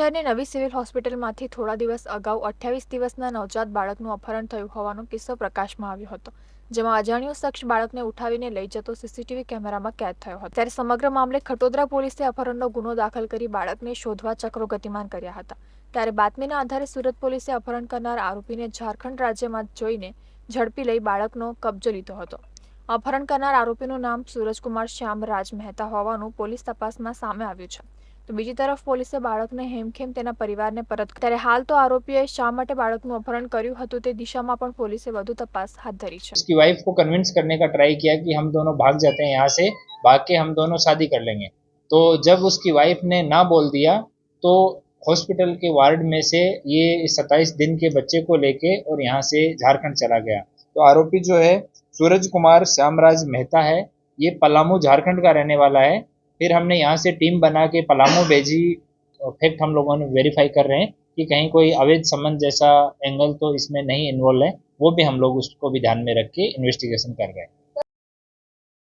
શહેરની નવી સિવિલ હોસ્પિટલમાંથી થોડા દિવસ અગાઉ અઠ્યાવીસ દિવસના નવજાત બાળકનું અપહરણ થયું હોવાનો કિસ્સો પ્રકાશમાં આવ્યો હતો જેમાં અજાણ્યો શખ્સ બાળકને ઉઠાવીને લઈ જતો સીસીટીવી કેમેરામાં કેદ થયો હતો ત્યારે સમગ્ર મામલે ખટોદરા પોલીસે અપહરણનો ગુનો દાખલ કરી બાળકને શોધવા ચક્રો ગતિમાન કર્યા હતા ત્યારે બાતમીના આધારે સુરત પોલીસે અપહરણ કરનાર આરોપીને ઝારખંડ રાજ્યમાં જોઈને ઝડપી લઈ બાળકનો કબજો લીધો હતો अपहरण करનાર આરોપીનો નામ સુરેશકુમાર શામરાજ મહેતા હોવાનું પોલીસ તપાસમાં સામે આવ્યું છે તો બીજી તરફ પોલીસે બાળકને હેમખેમ તેના પરિવારને પરત કરી હાલ તો આરોપીએ શામ માટે બાળકનું अपहरण કર્યું હતું તે દિશામાં પણ પોલીસે વધુ તપાસ હાથ ધરી છે તેની વાઈફ કો કન્વિન્સ કરને કા ટ્રાય કિયા કે હમ દોનો ભાગ જાતે હે યહા સે બાકી હમ દોનો સાદી કર લેંગે તો જબ ઉસકી વાઈફ ને ના બોલ દિયા તો હોસ્પિટલ કે વોર્ડ મે સે યે 27 દિન કે બચ્ચે કો લેકે ઓર યહા સે ઝારખંડ ચલા ગયા તો આરોપી જો હે सूरज कुमार श्यामराज मेहता है ये पलामू झारखंड का रहने वाला है फिर हमने यहाँ से टीम बना के पलामू बेजी फैक्ट हम लोगों ने वेरीफाई कर रहे हैं कि कहीं कोई अवैध संबंध जैसा एंगल तो इसमें नहीं इन्वॉल्व है वो भी हम लोग उसको भी ध्यान में रख के इन्वेस्टिगेशन कर रहे हैं